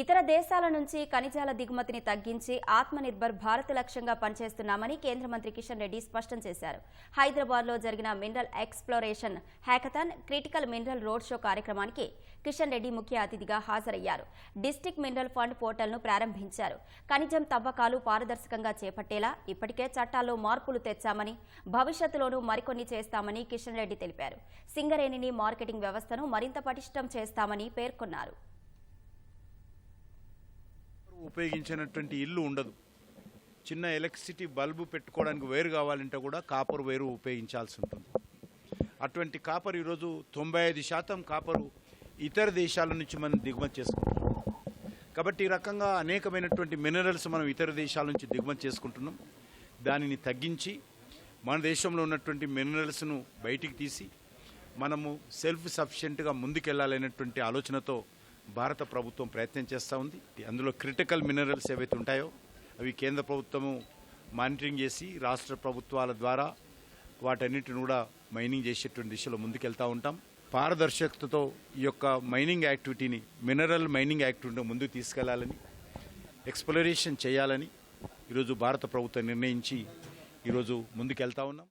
ఇతర దేశాల నుంచి ఖనిజాల దిగుమతిని తగ్గించి ఆత్మనిర్భర్ భారత్ లక్ష్యంగా పనిచేస్తున్నామని కేంద్ర మంత్రి కిషన్ రెడ్డి స్పష్టం చేశారు. హైదరాబాద్లో జరిగిన mineral exploration hackathon critical mineral road show కార్యక్రమానికి కిషన్ రెడ్డి ముఖ్య అతిథిగా హాజరయ్యారు. డిస్టిక్ మినరల్ ఫండ్ పోర్టల్ను ప్రారంభించారు. ఖనిజం తవ్వకాలు పారదర్శకంగా చేపట్టేలా ఇప్పటికే చట్టాల్లో మార్పులు తెచ్చామని భవిష్యత్తులోనూ మరికొన్ని చేస్తామని కిషన్ రెడ్డి తెలిపారు. సింగరేణిని మార్కెటింగ్ వ్యవస్థను మరింత పటిష్టం చేస్తామని పేర్కొన్నారు. ఉపయోగించినటువంటి ఇల్లు ఉండదు. చిన్న ఎలక్ట్రిసిటీ బల్బు పెట్టుకోవడానికి వైరు కావాలంటే కూడా కాపర్ వైరు ఉపయోగించాల్సి ఉంటుంది. అటువంటి కాపర్ ఈరోజు తొంభై ఐదు శాతం కాపరు ఇతర దేశాల నుంచి మనం దిగుమతి చేసుకుంటున్నాం. కాబట్టి ఈ రకంగా అనేకమైనటువంటి మినరల్స్ మనం ఇతర దేశాల నుంచి దిగుమతి చేసుకుంటున్నాం. దానిని తగ్గించి మన దేశంలో ఉన్నటువంటి మినరల్స్ను బయటికి తీసి మనము సెల్ఫ్ సఫిషియెంట్గా ముందుకెళ్ళాలనేటువంటి ఆలోచనతో భారత ప్రభుత్వం ప్రయత్నం చేస్తూ ఉంది. అందులో క్రిటికల్ మినరల్స్ ఏవైతే ఉంటాయో అవి కేంద్ర ప్రభుత్వము మానిటరింగ్ చేసి రాష్ట్ర ప్రభుత్వాల ద్వారా వాటన్నిటిని కూడా మైనింగ్ చేసేటువంటి దిశలో ముందుకెళ్తూ ఉంటాం. పారదర్శకతతో ఈ యొక్క మైనింగ్ యాక్టివిటీని మినరల్ మైనింగ్ యాక్టివిటీని ముందుకు తీసుకెళ్ళాలని ఎక్స్ప్లోరేషన్ చేయాలని ఈరోజు భారత ప్రభుత్వం నిర్ణయించి ఈరోజు ముందుకెళ్తా ఉన్నాం.